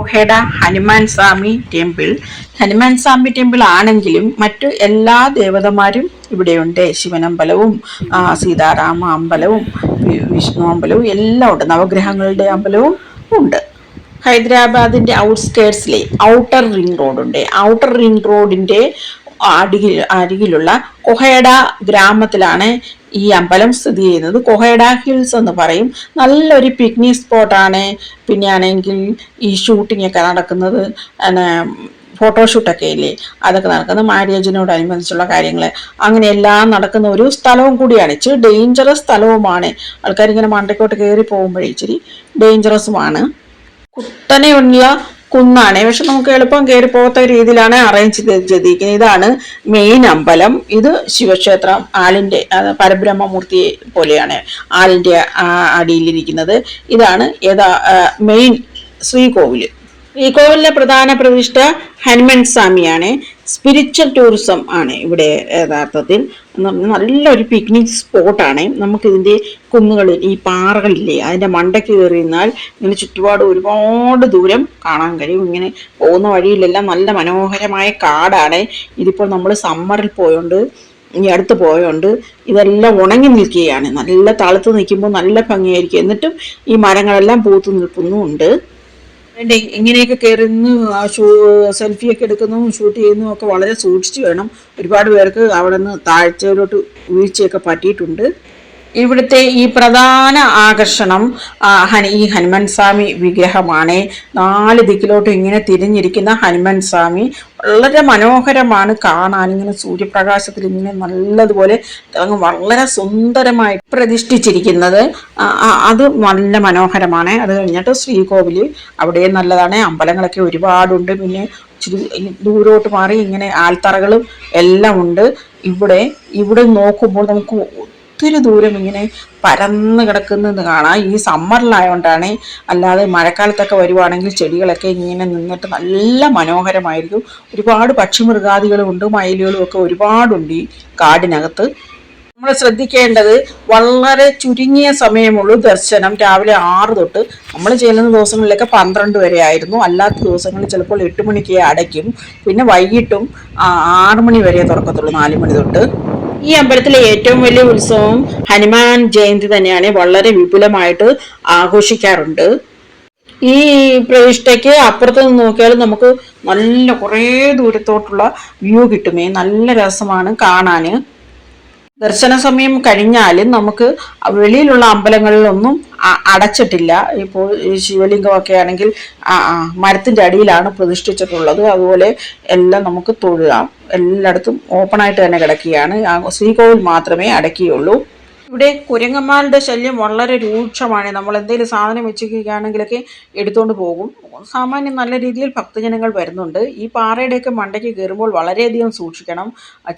കുഹേഡ ഹനുമാൻ സ്വാമി temple. Hanuman സ്വാമി temple ആണെങ്കിലും മറ്റു എല്ലാ ദേവതമാരും ഇവിടെയുണ്ട്. ശിവനമ്പലവും സീതാരാമ അമ്പലവും വിഷ്ണു അമ്പലവും എല്ലാം ഉണ്ട്. നവഗ്രഹങ്ങളുടെ അമ്പലവും ഉണ്ട്. ഹൈദരാബാദിന്റെ ഔട്ട്സ്കേർട്സിലെ ഔട്ടർ റിംഗ് റോഡുണ്ട്. ഔട്ടർ റിംഗ് റോഡിന്റെ അടികിൽ അരികിലുള്ള കൊഹേഡ ഗ്രാമത്തിലാണ് ഈ അമ്പലം സ്ഥിതി ചെയ്യുന്നത്. കൊഹേഡ ഹിൽസ് എന്ന് പറയും. നല്ലൊരു പിക്നിക് സ്പോട്ടാണ് പിന്നെ ആണെങ്കിൽ ഈ ഷൂട്ടിംഗ് ഒക്കെ നടക്കുന്നത് ഫോട്ടോഷൂട്ടൊക്കെ ഇല്ലേ? അതൊക്കെ നടക്കുന്ന മാര്യേജിനോടനുബന്ധിച്ചുള്ള കാര്യങ്ങൾ അങ്ങനെ എല്ലാം നടക്കുന്ന ഒരു സ്ഥലവും കൂടിയാണ്. ഇച്ചിരി ഡേഞ്ചറസ് സ്ഥലവുമാണ്. ആൾക്കാരിങ്ങനെ മണ്ടയ്ക്കോട്ട് കയറി പോകുമ്പോഴേ ഇച്ചിരി ഡേഞ്ചറസുമാണ് കുത്തനെയുള്ള കുന്നാണ്. പക്ഷെ നമുക്ക് എളുപ്പം കയറി പോകാത്ത രീതിയിലാണ് അറേഞ്ച് ചെയ്തിരിക്കുന്നത്. ഇതാണ് മെയിൻ അമ്പലം. ഇത് ശിവക്ഷേത്രം ആലിന്റെ പരബ്രഹ്മമൂർത്തി പോലെയാണ് ആലിന്റെ അടിയിലിരിക്കുന്നത്. ഇതാണ് യഥാ മെയിൻ ശ്രീകോവിൽ. ശ്രീകോവിലിലെ പ്രധാന പ്രതിഷ്ഠ ഹനുമൻ സ്വാമിയാണ്. സ്പിരിച്വൽ ടൂറിസം ആണ് ഇവിടെ യഥാർത്ഥത്തിൽ. നല്ലൊരു പിക്നിക് സ്പോട്ടാണ് നമുക്കിതിന്റെ കുന്നുകളിൽ ഈ പാറകളില്ലേ അതിന്റെ മണ്ടയ്ക്ക് കയറിയിരുന്നാൽ ഇങ്ങനെ ചുറ്റുപാട് ഒരുപാട് ദൂരം കാണാൻ കഴിയും. ഇങ്ങനെ പോകുന്ന വഴിയിലെല്ലാം നല്ല മനോഹരമായ കാടാണ്. ഇതിപ്പോൾ നമ്മൾ സമ്മറിൽ പോയോണ്ട് ഈ അടുത്ത് പോയോണ്ട് ഇതെല്ലാം ഉണങ്ങി നിൽക്കുകയാണ്. നല്ല തളുത്ത് നിൽക്കുമ്പോൾ നല്ല ഭംഗിയായിരിക്കും. എന്നിട്ടും ഈ മരങ്ങളെല്ലാം പൂത്തു നിൽക്കുന്നുമുണ്ട്. വേണ്ടേ? ഇങ്ങനെയൊക്കെ കയറി നിന്ന് ഷൂ സെൽഫിയൊക്കെ എടുക്കുന്നതും ഷൂട്ട് ചെയ്യുന്നതും ഒക്കെ വളരെ സൂക്ഷിച്ച് വേണം. ഒരുപാട് പേർക്ക് അവിടെ നിന്ന് താഴ്ചയിലോട്ട് വീഴ്ചയൊക്കെ പറ്റിയിട്ടുണ്ട്. ഇവിടുത്തെ ഈ പ്രധാന ആകർഷണം ഈ ഹനുമാൻ സ്വാമി വിഗ്രഹമാണ്. നാല് ദിക്കിലോട്ടും ഇങ്ങനെ തിരിഞ്ഞിരിക്കുന്ന ഹനുമാൻ സ്വാമി വളരെ മനോഹരമാണ് കാണാൻ. ഇങ്ങനെ സൂര്യപ്രകാശത്തിൽ ഇങ്ങനെ നല്ലതുപോലെ വളരെ സുന്ദരമായി പ്രതിഷ്ഠിച്ചിരിക്കുന്നത്. അത് നല്ല മനോഹരമാണ്. അത് കഴിഞ്ഞിട്ട് ശ്രീകോവിൽ അവിടെയും നല്ലതാണ്. അമ്പലങ്ങളൊക്കെ ഒരുപാടുണ്ട്. പിന്നെ ദൂരോട്ട് മാറി ഇങ്ങനെ ആൽത്തറകളും എല്ലാം ഉണ്ട്. ഇവിടെ ഇവിടെ നോക്കുമ്പോൾ നമുക്ക് ഒത്തിരി ദൂരം ഇങ്ങനെ പരന്ന് കിടക്കുന്നത് കാണാം. ഈ സമ്മറിലായതുകൊണ്ടാണ് അല്ലാതെ മഴക്കാലത്തൊക്കെ വരുവാണെങ്കിൽ ചെടികളൊക്കെ ഇങ്ങനെ നിന്നിട്ട് നല്ല മനോഹരമായിരിക്കും. ഒരുപാട് പക്ഷിമൃഗാദികളും ഉണ്ട് മയിലുകളും ഒക്കെ ഒരുപാടുണ്ട് ഈ കാടിനകത്ത്. നമ്മൾ ശ്രദ്ധിക്കേണ്ടത് വളരെ ചുരുങ്ങിയ സമയമുള്ളൂ ദർശനം. രാവിലെ ആറ് തൊട്ട് നമ്മൾ ചെല്ലുന്ന ദിവസങ്ങളിലൊക്കെ പന്ത്രണ്ട് വരെ ആയിരുന്നു. അല്ലാത്ത ദിവസങ്ങളിൽ ചിലപ്പോൾ എട്ട് മണിക്ക് അടയ്ക്കും. പിന്നെ വൈകിട്ടും ആറ് മണി വരെ തുറക്കത്തുള്ളൂ നാല് മണി തൊട്ട്. ഈ അമ്പലത്തിലെ ഏറ്റവും വലിയ ഉത്സവം ഹനുമാൻ ജയന്തി തന്നെയാണ്. വളരെ വിപുലമായിട്ട് ആഘോഷിക്കാറുണ്ട്. ഈ പ്രതിഷ്ഠയ്ക്ക് അപ്പുറത്ത് നിന്ന് നോക്കിയാൽ നമുക്ക് നല്ല കുറേ ദൂരത്തോട്ടുള്ള വ്യൂ കിട്ടുമേ നല്ല രസമാണ് കാണാന്. ദർശന സമയം കഴിഞ്ഞാലും നമുക്ക് വെളിയിലുള്ള അമ്പലങ്ങളിലൊന്നും അടച്ചിട്ടില്ല. ഇപ്പോൾ ശിവലിംഗമൊക്കെ ആണെങ്കിൽ മരത്തിന്റെ അടിയിലാണ് പ്രതിഷ്ഠിച്ചിട്ടുള്ളത്. അതുപോലെ എല്ലാം നമുക്ക് തൊഴുകാം എല്ലായിടത്തും ഓപ്പണായിട്ട് തന്നെ കിടക്കുകയാണ്. ശ്രീകോവിൽ മാത്രമേ അടയ്ക്കുകയുള്ളൂ. ഇവിടെ കുരങ്ങന്മാരുടെ ശല്യം വളരെ രൂക്ഷമാണ്. നമ്മൾ എന്തെങ്കിലും സാധനം വെച്ചിരിക്കുകയാണെങ്കിലൊക്കെ എടുത്തുകൊണ്ട് പോകും. സാമാന്യം നല്ല രീതിയിൽ ഭക്തജനങ്ങൾ വരുന്നുണ്ട്. ഈ പാറയുടെയൊക്കെ മണ്ടയ്ക്ക് കയറുമ്പോൾ വളരെയധികം സൂക്ഷിക്കണം.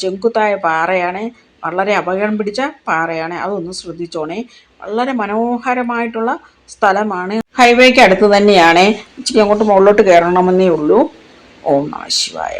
ചെങ്കുത്തായ പാറയാണ്. വളരെ അപകടം പിടിച്ച പാറയാണ്. അതൊന്ന് ശ്രദ്ധിച്ചോണേ. വളരെ മനോഹരമായിട്ടുള്ള സ്ഥലമാണ്. ഹൈവേക്ക് അടുത്ത് തന്നെയാണ്. ഇച്ചിരി അങ്ങോട്ട് മുകളിലോട്ട് കയറണമെന്നേ ഉള്ളൂ. ഓം നമ ശിവായ.